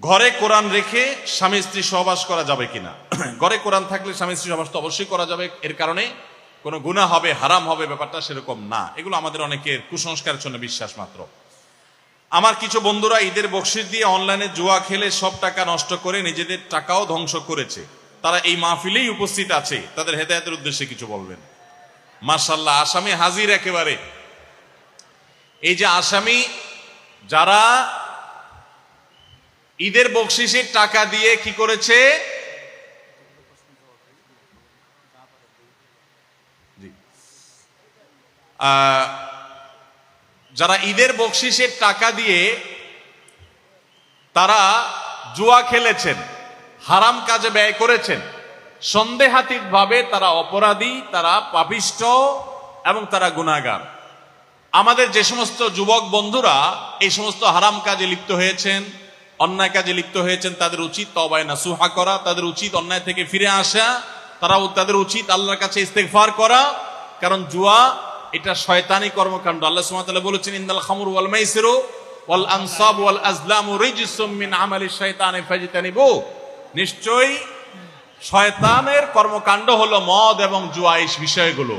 ঘরে কোরআন রেখে স্বামী স্ত্রী সহবাস করা যাবে কিনা? ঘরে কোরআন থাকলে স্বামী স্ত্রী সহবাস তো অবশ্যই করা যাবে। এর কারণে কোনো গুণা হবে হারাম হবে ব্যাপারটা সেরকম না। এগুলো আমাদের অনেকের কুসংস্কারের জন্য বিশ্বাস মাত্র। আমার কিছু বন্ধুরা ঈদের বকশিস দিয়ে অনলাইনে জুয়া খেলে সব টাকা নষ্ট করে নিজেদের টাকাও ধ্বংস করেছে। তারা এই মাহফিলেই উপস্থিত আছে। তাদের হেদায়তের উদ্দেশ্যে কিছু বলবেন। মার্শাল্লাহ আসামি হাজির একেবারে। এই যে আসামি যারা ঈদের বকশিসের টাকা দিয়ে কি করেছে? যারা ঈদের বকশিসের টাকা দিয়ে তারা জুয়া খেলেছেন, হারাম কাজে ব্যয় করেছেন সন্দেহাতীত ভাবে তারা অপরাধী, তারা পাপিষ্ট এবং তারা গুণাগার আমাদের যে সমস্ত যুবক বন্ধুরা এই সমস্ত হারাম কাজে লিপ্ত হয়েছেন অন্যায় কাজে লিপ্ত হয়েছেন, তাদের উচিত তবায় না সুহা করা, তাদের উচিত অন্যায় থেকে ফিরে আসা তারা তাদের উচিত আল্লাহর কাছে ইস্তেগফার করা, কারণ জুয়া এটা শয়তানি কর্মকাণ্ড। আল্লাহ ওয়া বলেছেন ইন্দাল খামরু ওয়াল মাইসিরু ওয়াল আনসাব ওয়াল আজলামু রিজসুম আমালি শাইতানি ফাজতানিবু। নিশ্চয়ই শয়তানের কর্মকাণ্ড হলো মদ এবং জুয়া এই বিষয়গুলো।